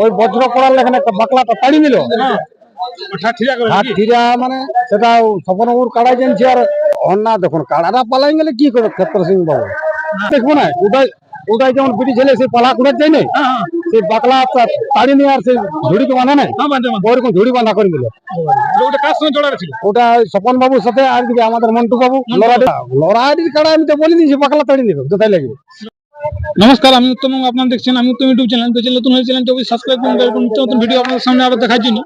ওই বজ্র পড়ার লেখানে একটা বাকলাটা তাড়ি নিল? ফিরা মানে সেটা স্বপনবাবুর কাড়াই জানছি আর অন্যা দেখুন কাড়াটা পালাই গেলে কি করে ক্ষেত্র সিং বাবু? দেখব না ওটাই ওটাই যেমন বিটি ছেলে সেই পালা কুড়ে যায় না হ্যাঁ, হ্যাঁ, সেই বাকলা তাড়ি নিয়ে আর সেই ঝুড়িকে বাঁধা নাই হ্যাঁ। ওইরকম ঝুড়ি বাঁধা করে দিল। ওটা স্বপন বাবুর সাথে আর আমাদের মন্টু বাবু লড়াই লড়াইটির কাড়া আমি তো বলে দিয়েছি বাকলা তাড়ি নিবে কোথায় লাগবে? নমস্কার আমি উত্তম আপনারা দেখছেন আমি উত্তম ইউটিউব চ্যানেল তো নতুন হয়ে চ্যানেলটি অবশ্যই সাবস্ক্রাইব করুন নিত্য নতুন ভিডিও আপনাদের সামনে আবার দেখার জন্য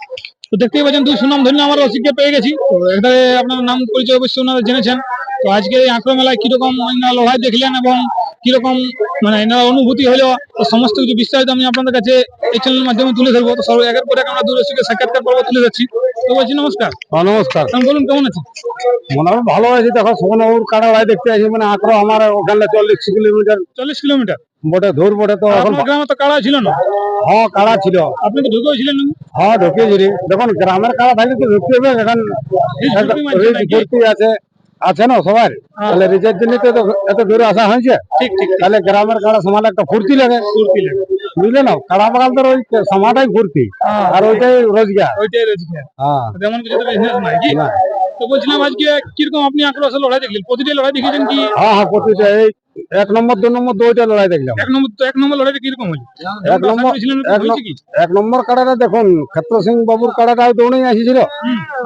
তো দেখতেই পাচ্ছেন দুই সুনাম ধন্য আমার রসিককে পেয়ে গেছি তো এখানে আপনার নাম পরিচয় অবশ্যই ওনারা জেনেছেন তো আজকে এই আঁকড়া মেলায় কীরকম এনারা লড়াই দেখলেন এবং কীরকম মানে এনারা অনুভূতি হলো তো সমস্ত কিছু বিস্তারিত আমি আপনাদের কাছে এই চ্যানেলের মাধ্যমে তুলে ধরবো তো সব একের পর আমরা দুই রসিকের সাক্ষাৎকার পর্ব তুলে যাচ্ছি তো বলছি নমস্কার। হ্যাঁ, নমস্কার। বলুন কেমন আছেন? মনে হয় ভালো আছে। দেখো কাড়া দেখতে মানে আঁকড়ো আমার ওখানে চল্লিশ কিলোমিটার। চল্লিশ কিলোমিটার? বটে দূর বটে তো এখন। গ্রামে তো কাড়া ছিল না? হ্যাঁ কাড়া ছিল। আপনি তো ঢুকেও ছিলেন হ্যাঁ ঢুকিয়েছি রে। দেখুন গ্রামের কাড়া থাকলে তো ঢুকতে হবে। এখন? ভর্তি আছে। আছে না সবার? তাহলে রিচের জন্য তো এত- দূরে আসা হয়েছে। ঠিক ঠিক। তাহলে গ্রামের কাড়া সমানে একটা ফুর্তি লাগে। ফুর্তি লাগে। বুঝলে না? কাড়া ওই সমাটাই ফুর্তি হ্যাঁ। আর ওইটাই রোজগার। ওইটাই রয়েছে হ্যাঁ। তেমন কিছু তো বিজনেস নাই কি? তো বলছিলাম আজকে কীরকম আপনি আক্রোশ লড়াই দেখলেন? প্রতিটা লড়াই দেখেছেন কি? হ্যাঁ হ্যাঁ প্রতিটা এই এক নম্বর দু নম্বর দুইটা লড়াই দেখলাম। এক নম্বর এক নম্বর লড়াইটা কীরকম হলো? এক নম্বর এক হয়েছে কি? এক নম্বর কাড়াটা দেখুন ক্ষেত্র সিং বাবুর কাড়াটাও দৌড়ে আসছিল।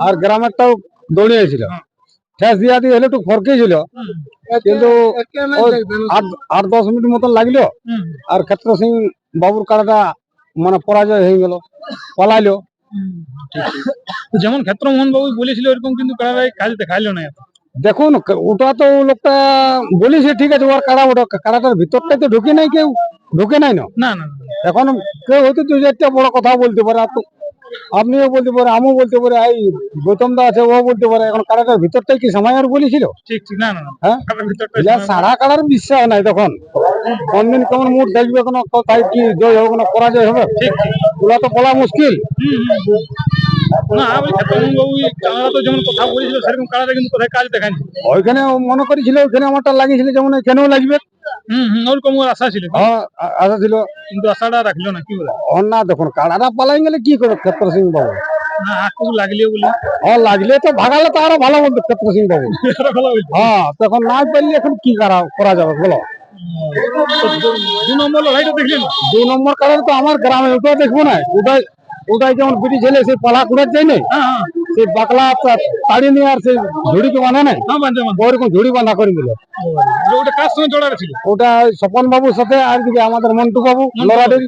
আর গ্রামেরটাও দৌড়ে আসছিল হ্যাঁ। ঠেস দিয়া দিয়ে হলে একটু ফরকে ছিল। কিন্তু আট দশ মিনিট মতন লাগল। আর ক্ষেত্র সিং বাবুর কাড়াটা মানে পরাজয় হয়ে গেল পলাইলো। যেমন ক্ষেত্র মোহন যেমন ক্ষেত্রমোহন বাবু বলেছিল ওরকম কিন্তু কারারাই কাজ দেখাইলো না দেখুন ওটা তো লোকটা বলেছে ঠিক আছে ওর কাড়া ওটা কাড়াটার ভিতরটাই তো ঢুকে নাই কেউ ঢুকে নাই না। না না না। এখন কেউ হয়তো দু চারটা বড় কথা বলতে পারে আর তো আপনিও বলতে পারে আমিও বলতে পারে এই গৌতম দা আছে ও বলতে পারে এখন কাড়াটার ভিতরটাই কি সময় আর বলেছিল ঠিক ঠিক না না হ্যাঁ? যা সারা কাড়ার বিশ্বাস নাই তখন। কোন দিন কেমন মুড দেখবে কোনো কোথায় কি জয় হবে কোনো পরাজয় হবে? ঠিক ওগুলা তো বলা মুশকিল। হুম, হুম, হুম। না আমি বাবু কারা তো যেমন কথা বলেছিল সেরকম কারাটা কিন্তু কোথায় কাজ দেখায়নি। ওইখানে মনে করেছিল ওইখানে আমারটা লাগিয়েছিল যেমন এখানেও লাগবে। ওরকম ওর আশা ছিল। আশা ছিল। কিন্তু আশাটা রাখল না কি বলে? অন্য দেখুন কাড়াটা পালাই গেলে কি করে ক্ষেত্র সিং বাবু? না লাগলে তো ভাগালে তো আরও ভালো বলতো ক্ষেত্র সিং বাবু। হ্যাঁ তখন না পারলে এখন কি করা করা যাবে বলো? দু- নম্বর লড়াইটা দেখলেন? দুই নম্বর কারণ তো আমার গ্রামে ওটা দেখব না ওটাই ওটাই যেমন বিটি ছেলে সেই পালা কুড়ে যায় হ্যাঁ হ্যাঁ। সেই বাকলা তাড়ি নিয়ে আর সেই ঝুড়িকে বাঁধা নাই। হ্যাঁ ওইরকম ঝুড়ি বাঁধা করে দিল। ওটা কার সঙ্গে জোড়া ছিল? ওটা ওই স্বপন বাবুর সাথে আর দিকে আমাদের মন্টু বাবু লড়াইটির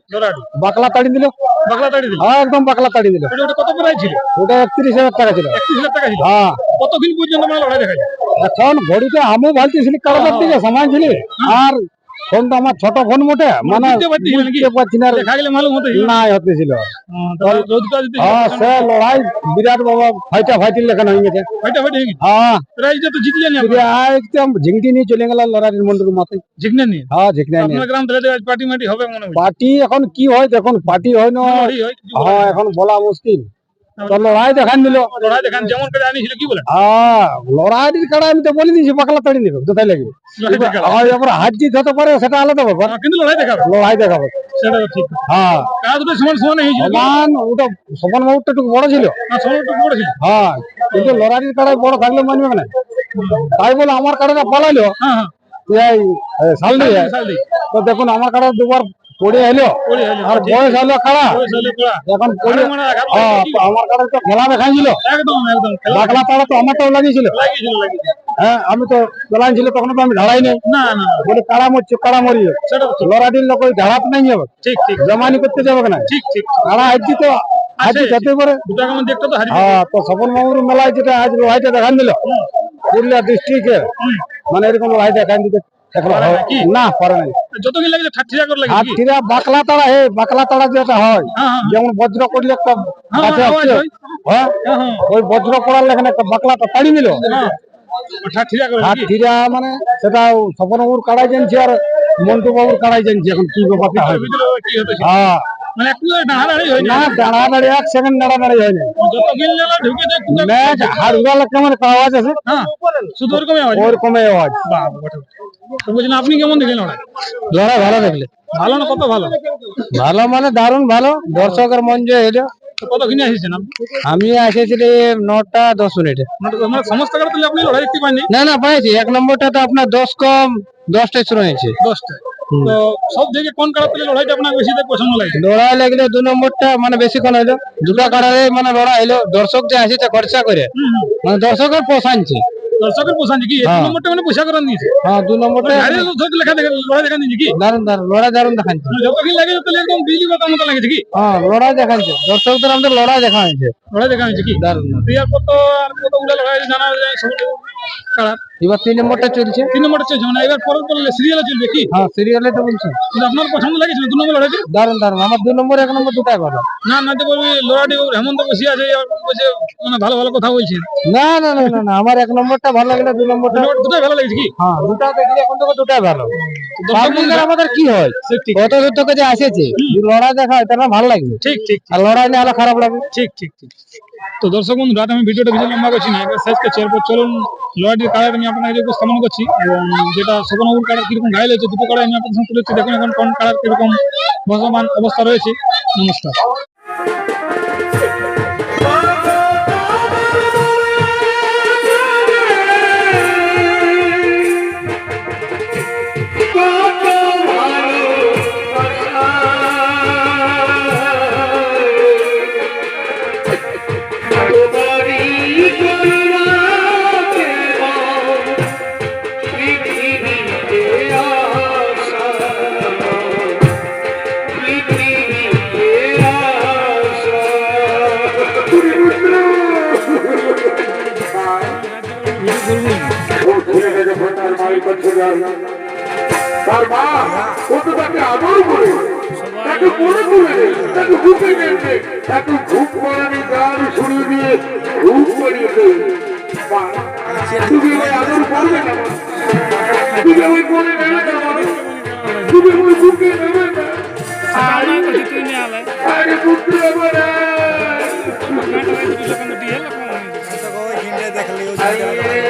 বাকলা তাড়ি দিল। বাংলা তাড়ি দিল? হ্যাঁ একদম বাকলা তাড়ি দিল। ওটা কত প্রাইস ছিল? ওটা একত্রিশ হাজার টাকা ছিল। একত্রিশ হাজার টাকা ছিল? হ্যাঁ। কতদিন পর্যন্ত মানে লড়াই দেখা যায়? এখন ঘড়িটা আমিও ভালতেছিলি কারোর দিকে সময় ছিল। আর ফোন তো আমার ছোট ফোন মোটে মানে বুঝতে পারছি না দেখা গেলে মালুম হতো না হতেছিল হ্যাঁ সে লড়াই বিরাট বাবা ফাইটা ফাইটির লেখান হয়ে গেছে। হয়ে একদম ঝিংটি নিয়ে চলে গেল লড়াইয়ের মন্দির মাথায় জিতলেন নিয়ে? হ্যাঁ নিয়ে। পার্টি মাটি হবে পার্টি এখন কি হয় দেখুন পার্টি হয় না। হয়, এখন বলা মুশকিল। লড়াই দেখান দিল। লড়াই দেখান যেমন করে আনিছিল কি বলেন হ্যাঁ লড়াইয়ের কাড়া আমি তো বলে দিয়েছি বাকলা তাড়ি দিবে কোথায় লাগবে? লড়াই হ্যাঁ এবার হাত জিত হতে পারে সেটা আলাদা ব্যাপার। হ্যাঁ, কিন্তু লড়াই দেখাবে। লড়াই দেখাবো। সেটা ঠিক। হ্যাঁ। কাজ দুটো সমান সমান হয়েছিল? সমান ওটা সমান বাবুটা একটু বড় ছিল। না বড় ছিল। হ্যাঁ কিন্তু লড়াইয়ের কাড়াই বড় থাকলে মানবে না। তাই বলে আমার কাড়াটা পালাইলো। হ্যাঁ হ্যাঁ। এই সাল দিয়ে। সাল দিই তো দেখুন আমার কাড়া দুবার পড়ে এলো। আর বয়স হলো এখন পড়ে মানে হ্যাঁ আমার তো দেখাইছিল। একদম তো আমারটাও লাগিয়েছিল। হ্যাঁ আমি তো ছিল তখন তো আমি ঝাড়াই নেই না না না, বলে কাড়া মরছে কাড়া মরি লড়াটির লোক ওই ঝাড়াতে নাই যাবে। ঠিক ঠিক। জমানি করতে যাবে না ঠিক ঠিক। হাজি তো। যেতে পারে। হ্যাঁ তো স্বপন বাবুর মেলায় যেটা আজ লড়াইটা দেখান দিল। পুরুলিয়া ডিস্ট্রিক্টে মানে এরকম লড়াই দেখান দিতে পারে না যত কি লাগে ঠাট করে লাগে আর বাকলা তাড়া হে বাকলা তাড়া যেটা হয় হ্যাঁ হ্যাঁ যেমন বজ্র করলে আসছে, ওই বজ্র একটা বাকলাটা নিল? ফিরা মানে সেটা স্বপন কাড়াই জানছি আর মন্টু বাবুর কাড়াই জানছি এখন কি ব্যাপারটা হ্যাঁ। ঢুকে বলছেন আপনি কেমন দেখলেন লড়াই লড়াই ভালো দেখলে। ভালো না কত ভালো? ভালো মানে দারুণ ভালো। দর্শকের মন যে এলো তো এসেছেন আমি এসেছিলি নটা দশ মিনিটে। মানে মানে সমস্ত আপনি লড়াই দেখতে পাননি? না না পাইছি। এক নম্বরটা তো আপনার দশ কম দশটায় শুরু হয়েছে। দশটা তো সব থেকে কোন থেকে লড়াইটা আপনার বেশি পছন্দ লাগে? লড়াই লাগলে দু নম্বরটা মানে বেশিক্ষণ হইল দুটা মানে লড়াই হইল দর্শক যে আসেছে খরচা করে। মানে দর্শকের পোষানছে দর্শকের পোষান কি দু এক নম্বরটা মানে পয়সা করার নিয়েছে হ্যাঁ দু নম্বরটা গাড়ির ধরে লেখা দেখে লড়াই দেখান নিয়েছে কি দারুণ দারুণ লড়াই দারুণ দেখাচ্ছে মানে যতক্ষণ লাগে তাহলে একদম বিজলি কথা মতো লাগেছে কি হ্যাঁ লড়াই দেখান দর্শকদের আমাদের লড়াই দেখা হয়েছে। লড়াই দেখা হয়েছে কি? দারুণ। দিয়ে আর কত আর কত উড়া লড়াই জানা যায় সব কারার এবার তিন নম্বরটা চলছে। তিন নম্বরটা চলছে মানে এবার পরের পরে সিরিয়ালে চলবে কি? হ্যাঁ সিরিয়ালে তো বলছি। আপনার পছন্দ লাগেছিল দু নম্বর লড়াইতে দারুণ দারুণ। আমার দু নম্বর এক নম্বর দুটাই ভালো। না না যে বলবি লড়াটি হেমন্ত বসে আছে বসে মানে ভালো ভালো কথা বলছেন না না না না না আমার এক নম্বরটা ভালো লাগলে দু নম্বরটা দুটাই ভালো লাগছে কি? হ্যাঁ দুটা দেখলে এখন তো দুটাই ভালো। আমাদের কি হয়? কত দূর থেকে যে আসেছে? লড়াই দেখা হয় তাহলে ভালো লাগবে। ঠিক ঠিক আর লড়াই না হলে খারাপ লাগবে। ঠিক ঠিক ঠিক। তো দর্শক বন্ধু রাত আমি ভিডিওটা বেশি লম্বা করছি না এবার শেষ করছি এরপর চলুন লড়াইটির কালার আমি উপস্থাপন করছি এবং যেটা শোভনবাবুর কালার কীরকম ঘায়ল হয়েছে দুটো তুলেছি দেখুন এখন কোন কালার কীরকম অবস্থা রয়েছে। নমস্কার। তার মা ও তো তাকে আদর করে তাকে মনে করে তাকে ঘুপে গেছে তাকে ঘুপ করানি গান শুনে দিয়ে ঘুপ করিয়ে দেবে তুমি ওই আদর করবে না তুমি ওই করে নেবে না মা। তুমি ওই বুকে নেবে না আরে বুকে নেবে না। সোনা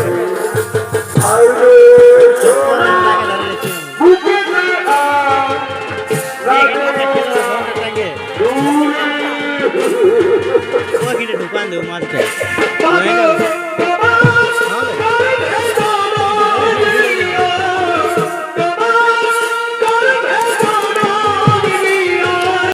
pan de un arte.